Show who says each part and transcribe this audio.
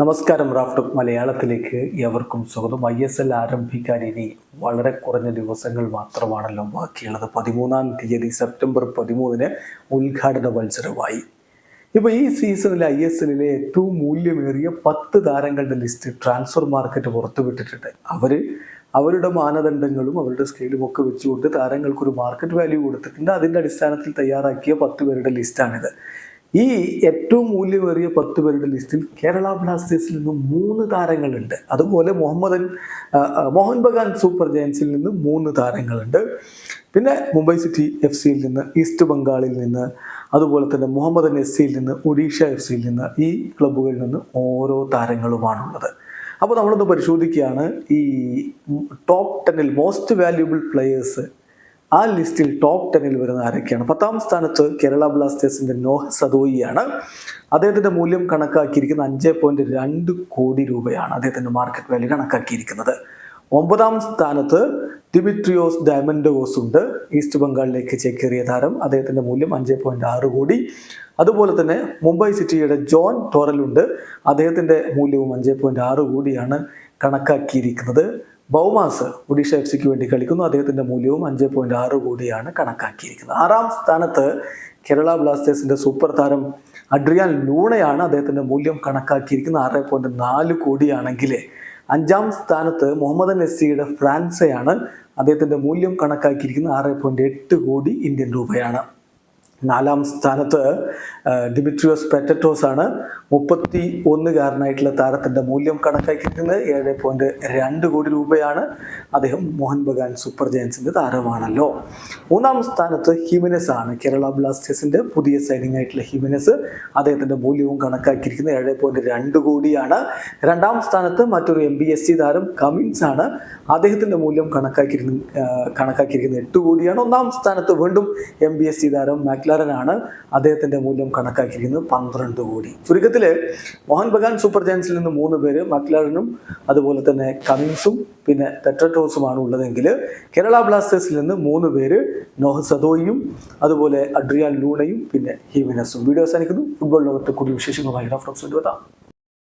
Speaker 1: നമസ്കാരം റാഫ്റ്റ് മലയാളത്തിലേക്ക് എവർക്കും സ്വാഗതം. ഐ എസ് എൽ ആരംഭിക്കാൻ ഇനി വളരെ കുറഞ്ഞ ദിവസങ്ങൾ മാത്രമാണല്ലോ ബാക്കിയുള്ളത്. പതിമൂന്നാം തീയതി സെപ്റ്റംബർ പതിമൂന്നിന് ഉദ്ഘാടന മത്സരമായി. ഇപ്പോൾ ഈ സീസണിലെ ഐ എസ് എല്ലിലെ ഏറ്റവും മൂല്യമേറിയ പത്ത് താരങ്ങളുടെ ലിസ്റ്റ് ട്രാൻസ്ഫർ മാർക്കറ്റ് പുറത്തുവിട്ടിട്ടുണ്ട്. അവർ അവരുടെ മാനദണ്ഡങ്ങളും അവരുടെ സ്കെയിലും ഒക്കെ വെച്ചുകൊണ്ട് താരങ്ങൾക്കൊരു മാർക്കറ്റ് വാല്യൂ കൊടുത്തിട്ടുണ്ട്. അതിന്റെ അടിസ്ഥാനത്തിൽ തയ്യാറാക്കിയ പത്ത് പേരുടെ ലിസ്റ്റാണിത്. ഈ ഏറ്റവും മൂല്യമേറിയ പത്ത് പേരുടെ ലിസ്റ്റിൽ കേരള ബ്ലാസ്റ്റേഴ്സിൽ നിന്നും മൂന്ന് താരങ്ങളുണ്ട്. അതുപോലെ മുഹമ്മദൻ മോഹൻ ബഗാൻ സൂപ്പർ ജയൻസിൽ നിന്ന് മൂന്ന് താരങ്ങളുണ്ട്. പിന്നെ മുംബൈ സിറ്റി എഫ് സിയിൽ നിന്ന് ഈസ്റ്റ് ബംഗാളിൽ നിന്ന് അതുപോലെ തന്നെ മുഹമ്മദൻ എസ് സിയിൽ നിന്ന് ഒഡീഷ എഫ് സിയിൽ നിന്ന് ഈ ക്ലബ്ബുകളിൽ നിന്ന് ഓരോ താരങ്ങളുമാണുള്ളത്. അപ്പോൾ നമ്മളൊന്ന് പരിശോധിക്കുകയാണ് ഈ ടോപ്പ് ടെന്നിൽ മോസ്റ്റ് വാല്യുബിൾ പ്ലെയേഴ്സ് ആ ലിസ്റ്റിൽ ടോപ്പ് ടെന്നിൽ വരുന്ന ആരൊക്കെയാണ്? പത്താം സ്ഥാനത്ത് കേരള ബ്ലാസ്റ്റേഴ്സിന്റെ നോഹ സദോയിയാണ്. അദ്ദേഹത്തിന്റെ മൂല്യം കണക്കാക്കിയിരിക്കുന്നത് അഞ്ച് പോയിന്റ് രണ്ട് കോടി രൂപയാണ് അദ്ദേഹത്തിന്റെ മാർക്കറ്റ് വാല്യൂ കണക്കാക്കിയിരിക്കുന്നത്. ഒമ്പതാം സ്ഥാനത്ത് ഡിമിട്രിയോസ് ഡയമൻഡോസ് ഉണ്ട്. ഈസ്റ്റ് ബംഗാളിലേക്ക് ചേക്കേറിയ താരം. അദ്ദേഹത്തിന്റെ മൂല്യം അഞ്ച് പോയിന്റ് ആറ് കോടി. അതുപോലെ തന്നെ മുംബൈ സിറ്റിയുടെ ജോൺ ടോറലുണ്ട് അദ്ദേഹത്തിന്റെ മൂല്യവും അഞ്ച് പോയിന്റ് ആറ് കോടിയാണ് കണക്കാക്കിയിരിക്കുന്നത്. ബൗമാസ് ഒഡീഷ എഫ് സിക്ക് വേണ്ടി കളിക്കുന്നു. അദ്ദേഹത്തിന്റെ മൂല്യവും അഞ്ച് പോയിന്റ് ആറ് കോടിയാണ് കണക്കാക്കിയിരിക്കുന്നത്. ആറാം സ്ഥാനത്ത് കേരള ബ്ലാസ്റ്റേഴ്സിന്റെ സൂപ്പർ താരം അഡ്രിയാൻ ലൂണയാണ് അദ്ദേഹത്തിന്റെ മൂല്യം കണക്കാക്കിയിരിക്കുന്നത്. ആറ് പോയിന്റ് നാല് കോടിയാണെങ്കിൽ അഞ്ചാം സ്ഥാനത്ത് മുഹമ്മദ് എസ് ഫ്രാൻസയാണ് അദ്ദേഹത്തിന്റെ മൂല്യം കണക്കാക്കിയിരിക്കുന്നത്. ആറ് പോയിന്റ് എട്ട് കോടി ഇന്ത്യൻ രൂപയാണ്. നാലാം സ്ഥാനത്ത് ഡിമിട്രിയോസ് പെറ്ററ്റോസ് ആണ്. മുപ്പത്തി ഒന്നുകാരനായിട്ടുള്ള താരത്തിന്റെ മൂല്യം കണക്കാക്കിയിരിക്കുന്നത്. ഏഴ് പോയിന്റ് രണ്ട് കോടി രൂപയാണ് അദ്ദേഹം മോഹൻ ബഗാൻ സൂപ്പർ ജയൻസിന്റെ താരമാണല്ലോ. മൂന്നാം സ്ഥാനത്ത് ഹിമിനസ് ആണ്. കേരള ബ്ലാസ്റ്റേഴ്സിന്റെ പുതിയ സൈനിങ് ആയിട്ടുള്ള ഹിമിനസ് അദ്ദേഹത്തിന്റെ മൂല്യവും കണക്കാക്കിയിരിക്കുന്നത് ഏഴ് പോയിന്റ് രണ്ട് കോടിയാണ്. രണ്ടാം സ്ഥാനത്ത് മറ്റൊരു എം ബി എസ് സി താരം കമിൻസ് ആണ്. അദ്ദേഹത്തിന്റെ മൂല്യം കണക്കാക്കിയിരിക്കുന്ന കണക്കാക്കിയിരിക്കുന്നത് എട്ട് കോടിയാണ്. ഒന്നാം സ്ഥാനത്ത് വീണ്ടും എം ബി എസ് സി താരം മാക്ലാരൻ ആണ് അദ്ദേഹത്തിന്റെ മൂല്യം കണക്കാക്കിയിരിക്കുന്നത് പന്ത്രണ്ട് കോടി. ചുരുക്കത്തിൽ മോഹൻ ബഗാൻ സൂപ്പർ ജയൻസിൽ നിന്ന് മൂന്ന് പേര് മക്ലറിനും അതുപോലെ തന്നെ കമിൻസും പിന്നെ ടെട്രറ്റോസുമാണ് ഉള്ളതെങ്കിൽ കേരള ബ്ലാസ്റ്റേഴ്സിൽ നിന്ന് മൂന്ന് പേര് നോഹ് സദോയും അതുപോലെ അഡ്രിയാൻ ലൂണയും പിന്നെ ഹിവിനസും. വീഡിയോ അവസാനിക്കുന്നു. ഫുട്ബോൾ ലോകത്ത് കൂടുതൽ വിശേഷങ്ങളുമായി